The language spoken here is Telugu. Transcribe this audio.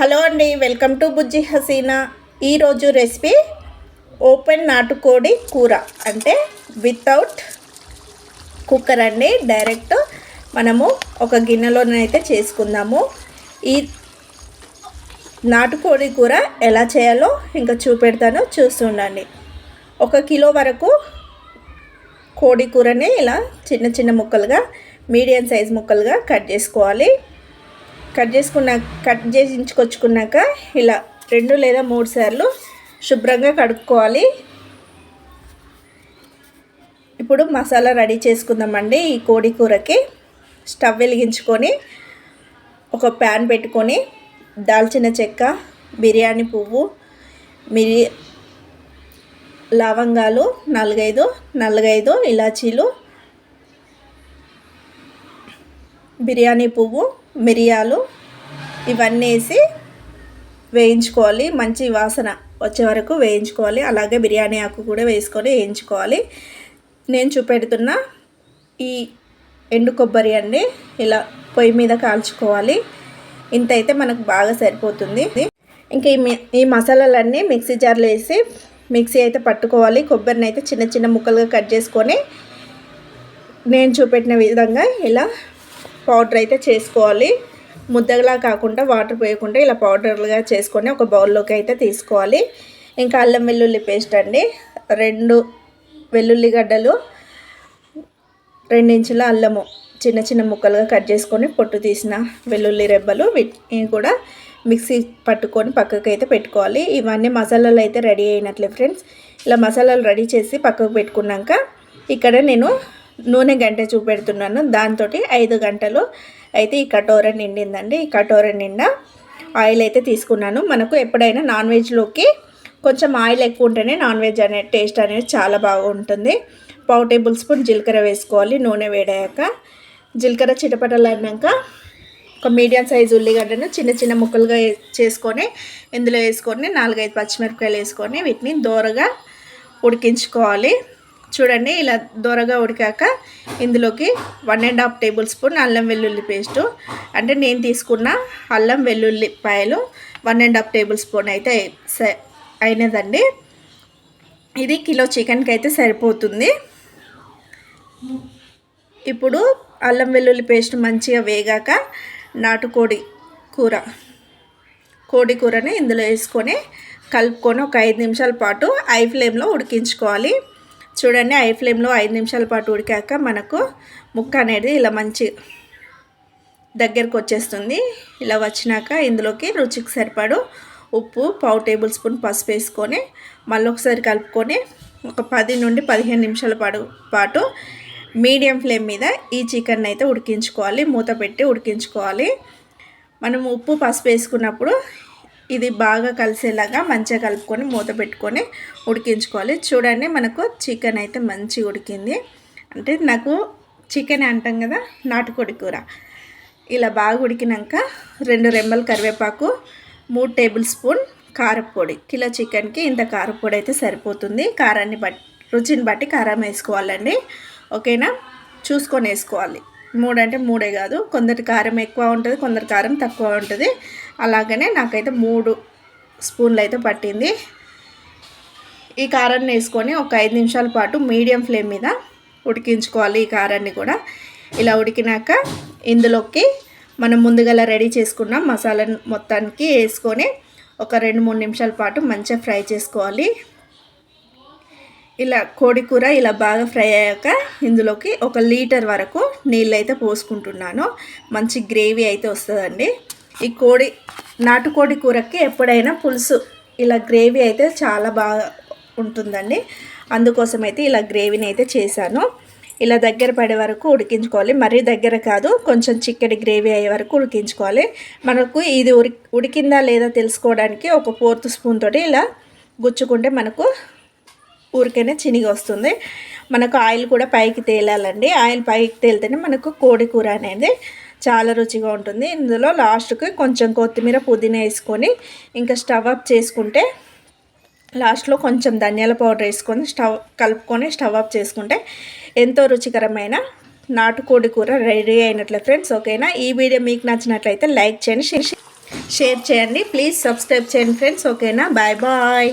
హలో అండి వెల్కమ్ టు బుజ్జి హసీనా. ఈరోజు రెసిపీ ఓపెన్ నాటుకోడి కూర. అంటే వితౌట్ కుక్కర్ అండి డైరెక్ట్ మనము ఒక గిన్నెలోనైతే చేసుకుందాము. ఈ నాటుకోడి కూర ఎలా చేయాలో ఇంకా చూపెడతాను చూస్తుండండి. ఒక కిలో వరకు కోడి కూరని ఇలా చిన్న చిన్న ముక్కలుగా మీడియం సైజ్ ముక్కలుగా కట్ చేసుకోవాలి. కట్ చేసుకున్న కట్ చేయించుకొచ్చుకున్నాక ఇలా రెండు లేదా మూడు సార్లు శుభ్రంగా కడుక్కోవాలి. ఇప్పుడు మసాలా రెడీ చేసుకుందామండి ఈ కోడి కూరకి. స్టవ్ వెలిగించుకొని ఒక ప్యాన్ పెట్టుకొని దాల్చిన చెక్క బిర్యానీ పువ్వు మిరి లవంగాలు నాలుగైదు నాలుగైదు ఇలాచీలు బిర్యానీ పువ్వు మిరియాలు ఇవన్నీ వేసి వేయించుకోవాలి. మంచి వాసన వచ్చే వరకు వేయించుకోవాలి. అలాగే బిర్యానీ ఆకు కూడా వేసుకొని వేయించుకోవాలి. నేను చూపెడుతున్న ఈ ఎండు కొబ్బరి అండి ఇలా పొయ్యి మీద కాల్చుకోవాలి. ఇంత అయితే మనకు బాగా సరిపోతుంది. ఇంకా ఈ ఈ మసాలాలన్నీ మిక్సీ జార్లో వేసి మిక్సీ అయితే పట్టుకోవాలి. కొబ్బరిని అయితే చిన్న చిన్న ముక్కలుగా కట్ చేసుకొని నేను చూపెట్టిన విధంగా ఇలా పౌడర్ అయితే చేసుకోవాలి. ముద్దలా కాకుండా వాటర్ పోయకుండా ఇలా పౌడర్లుగా చేసుకొని ఒక బౌల్లోకి అయితే తీసుకోవాలి. ఇంకా అల్లం వెల్లుల్లి పేస్ట్ అండి. రెండు వెల్లుల్లిగడ్డలు రెండించుల అల్లము చిన్న చిన్న ముక్కలుగా కట్ చేసుకొని పొట్టు తీసిన వెల్లుల్లి రెబ్బలు వీటిని కూడా మిక్సీ పట్టుకొని పక్కకు అయితే పెట్టుకోవాలి. ఇవన్నీ మసాలాలు అయితే రెడీ అయినట్లే ఫ్రెండ్స్. ఇలా మసాలాలు రెడీ చేసి పక్కకు పెట్టుకున్నాక ఇక్కడ నేను నూనె గంట చూపెడుతున్నాను. దాంతో ఐదు గంటలు అయితే ఈ కటోర నిండిందండి. ఈ కటోర నిండా ఆయిల్ అయితే తీసుకున్నాను. మనకు ఎప్పుడైనా నాన్ వెజ్లోకి కొంచెం ఆయిల్ ఎక్కువ ఉంటేనే నాన్ వెజ్ అనే టేస్ట్ అనేది చాలా బాగుంటుంది. పావు టేబుల్ స్పూన్ జీలకర్ర వేసుకోవాలి నూనె వేడాక. జీలకర్ర చిటపటలన్నాక ఒక మీడియం సైజు ఉల్లిగడ్డను చిన్న చిన్న ముక్కలుగా చేసుకొని ఇందులో వేసుకొని నాలుగైదు పచ్చిమిరపకాయలు వేసుకొని వీటిని దోరగా ఉడికించుకోవాలి. చూడండి ఇలా దొరగా ఉడికాక ఇందులోకి one and half tablespoon అల్లం వెల్లుల్లి పేస్టు అంటే నేను తీసుకున్న అల్లం వెల్లుల్లి పాయలు one and half tablespoon అయితే అయినదండి. ఇది కిలో చికెన్కి అయితే సరిపోతుంది. ఇప్పుడు అల్లం వెల్లుల్లి పేస్ట్ మంచిగా వేగాక నాటుకోడి కూర కోడి కూరని ఇందులో వేసుకొని కలుపుకొని ఒక ఐదు నిమిషాల పాటు ఐ ఫ్లేమ్లో ఉడికించుకోవాలి. చూడండి ఐ ఫ్లేమ్లో ఐదు నిమిషాల పాటు ఉడికాక మనకు ముక్క అనేది ఇలా మంచి దగ్గరకు వచ్చేస్తుంది. ఇలా వచ్చినాక ఇందులోకి రుచికి సరిపడు ఉప్పు పావు టేబుల్ స్పూన్ పసుపు వేసుకొని మళ్ళీ ఒకసారి కలుపుకొని ఒక పది నుండి పదిహేను నిమిషాల పాటు పాటు మీడియం ఫ్లేమ్ మీద ఈ చికెన్ అయితే ఉడికించుకోవాలి. మూత పెట్టి ఉడికించుకోవాలి. మనం ఉప్పు పసుపు వేసుకున్నప్పుడు ఇది బాగా కలిసేలాగా మంచిగా కలుపుకొని మూత పెట్టుకొని ఉడికించుకోవాలి. చూడండి మనకు చికెన్ అయితే మంచిగా ఉడికింది. అంటే నాకు చికెన్ అంటాం కదా నాటుకోడి కూర. ఇలా బాగా ఉడికినాక రెండు రెమ్మల కరివేపాకు మూడు టేబుల్ స్పూన్ కారపొడి కిలో చికెన్కి ఇంత కారపొడి అయితే సరిపోతుంది. కారాన్ని బట్టి రుచిని బట్టి కారం వేసుకోవాలండి. ఓకేనా? చూసుకొని వేసుకోవాలి. మూడు అంటే మూడే కాదు. కొందరి కారం ఎక్కువ ఉంటుంది కొందరి కారం తక్కువ ఉంటుంది. అలాగనే నాకైతే మూడు స్పూన్లు అయితే పట్టింది. ఈ కారాన్ని వేసుకొని ఒక ఐదు నిమిషాల పాటు మీడియం ఫ్లేమ్ మీద ఉడికించుకోవాలి ఈ కారాన్ని కూడా. ఇలా ఉడికినాక ఇందులోకి మనం ముందుగా రెడీ చేసుకున్న మసాలా మొత్తానికి వేసుకొని ఒక రెండు మూడు నిమిషాల పాటు మంచిగా ఫ్రై చేసుకోవాలి. ఇలా కోడి కూర ఇలా బాగా ఫ్రై అయ్యాక ఇందులోకి ఒక లీటర్ వరకు నీళ్ళు అయితే పోసుకుంటున్నాను. మంచి గ్రేవీ అయితే వస్తుందండి. ఈ కోడి నాటుకోడి కూరకి ఎప్పుడైనా పులుసు ఇలా గ్రేవీ అయితే చాలా బాగా ఉంటుందండి. అందుకోసం అయితే ఇలా గ్రేవీని అయితే చేశాను. ఇలా దగ్గర పడే వరకు ఉడికించుకోవాలి. మరీ దగ్గర కాదు కొంచెం చిక్కటి గ్రేవీ అయ్యే వరకు ఉడికించుకోవాలి. మనకు ఇది ఉడికిందా లేదా తెలుసుకోవడానికి ఒక ఫోర్త్ స్పూన్ తోటి ఇలా గుచ్చుకుంటే మనకు ఊరికైనా చినిగి వస్తుంది. మనకు ఆయిల్ కూడా పైకి తేలాలండి. ఆయిల్ పైకి తేలితేనే మనకు కోడి కూర అనేది చాలా రుచిగా ఉంటుంది. ఇందులో లాస్ట్కి కొంచెం కొత్తిమీర పుదీనా వేసుకొని ఇంకా స్టవ్ అప్ చేసుకుంటే లాస్ట్లో కొంచెం ధనియాల పౌడర్ వేసుకొని స్టవ్ కలుపుకొని స్టవ్ అప్ చేసుకుంటే ఎంతో రుచికరమైన నాటుకోడి కూర రెడీ అయినట్లే ఫ్రెండ్స్. ఓకేనా? ఈ వీడియో మీకు నచ్చినట్లయితే లైక్ చేయండి షేర్ చేయండి. ప్లీజ్ సబ్స్క్రైబ్ చేయండి ఫ్రెండ్స్. ఓకేనా? Bye bye.